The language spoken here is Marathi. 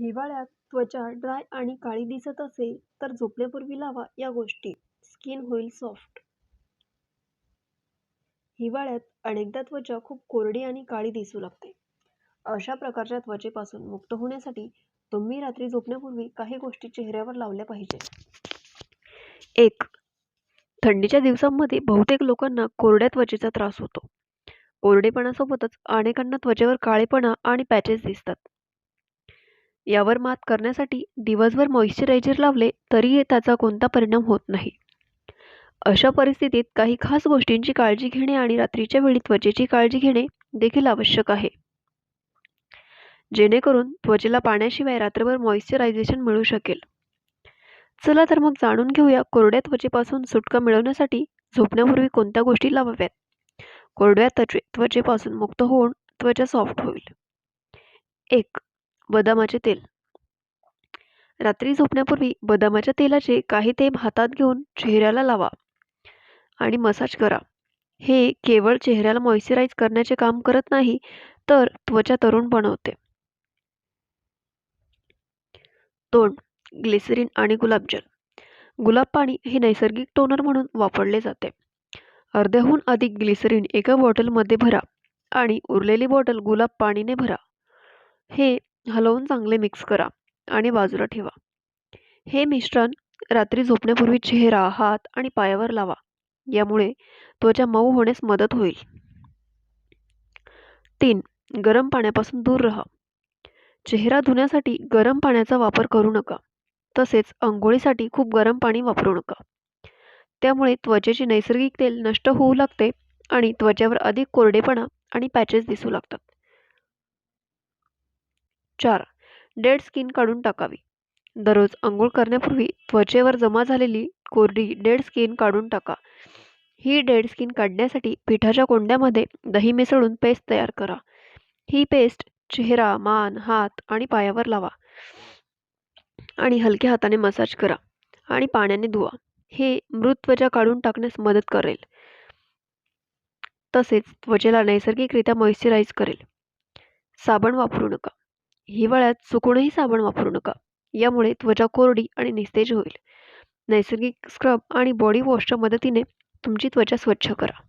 हिवाळ्यात त्वचा ड्राय आणि काळी दिसत असेल तर झोपण्यापूर्वी लावा या गोष्टी. स्किन होईल सॉफ्ट. हिवाळ्यात अनेकदा त्वचा खूप कोरडी आणि काळी दिसू लागते. अशा प्रकारच्या त्वचेपासून मुक्त होण्यासाठी तुम्ही रात्री झोपण्यापूर्वी काही गोष्टी चेहऱ्यावर लावल्या पाहिजेत एक थंडीच्या दिवसांमध्ये बहुतेक लोकांना कोरड्या त्वचेचा त्रास होतो. कोरडेपणासोबतच अनेकांना त्वचेवर काळेपणा आणि पॅचेस दिसतात. यावर मात करण्यासाठी दिवसभर मॉइश्चरायझर लावले तरीही त्याचा कोणता परिणाम होत नाही. अशा परिस्थितीत काही खास गोष्टींची काळजी घेणे आणि रात्रीच्या वेळी त्वचेची काळजी घेणे देखील आवश्यक आहे. जेणेकरून त्वचेला पाण्याशिवाय रात्रभर मॉइश्चरायझेशन मिळू शकेल. चला तर मग जाणून घेऊया कोरड्या त्वचेपासून सुटका मिळवण्यासाठी झोपण्यापूर्वी कोणत्या गोष्टी लावाव्यात? कोरड्या त्वचे त्वचेपासून मुक्त होऊन त्वचा सॉफ्ट होईल. एक बदामाचे तेल. रात्री झोपण्यापूर्वी बदामाच्या तेलाचे काही थेंब हातात घेऊन चेहऱ्याला लावा आणि मसाज करा. हे केवळ चेहऱ्याला मॉइश्चराईज करण्याचे काम करत नाही तर त्वचा तरुण बनवते. तोंड ग्लिसरीन आणि गुलाबजल गुलाब पाणी हे नैसर्गिक टोनर म्हणून वापरले जाते. अर्ध्याहून अधिक ग्लिसरीन एका बॉटलमध्ये भरा आणि उरलेली बॉटल गुलाब पाणीने भरा. हे हलवून चांगले मिक्स करा आणि बाजूला ठेवा. हे मिश्रण रात्री झोपण्यापूर्वी चेहरा हात आणि पायावर लावा. यामुळे त्वचा मऊ होण्यास मदत होईल. तीन गरम पाण्यापासून दूर राहा. चेहरा धुण्यासाठी गरम पाण्याचा वापर करू नका. तसेच अंघोळीसाठी खूप गरम पाणी वापरू नका. त्यामुळे त्वचेचे नैसर्गिक तेल नष्ट होऊ लागते आणि त्वचेवर अधिक कोरडेपणा आणि पॅचेस दिसू लागतात. चार. डेड स्किन काढून टाकावी. दररोज आंघोळ करण्यापूर्वी त्वचेवर जमा झालेली कोरडी डेड स्किन काढून टाका. ही डेड स्किन काढण्यासाठी पिठाच्या कोंड्यामध्ये दही मिसळून पेस्ट तयार करा. ही पेस्ट चेहरा मान हात आणि पायावर लावा आणि हलक्या हाताने मसाज करा आणि पाण्याने धुवा. हे मृत त्वचा काढून टाकण्यास मदत करेल. तसेच त्वचेला नैसर्गिकरित्या मॉइश्चराईज करेल. साबण वापरू नका. हिवाळ्यात चुकूनही साबण वापरू नका. यामुळे त्वचा कोरडी आणि निस्तेज होईल. नैसर्गिक स्क्रब आणि बॉडी वॉशच्या मदतीने तुमची त्वचा स्वच्छ करा.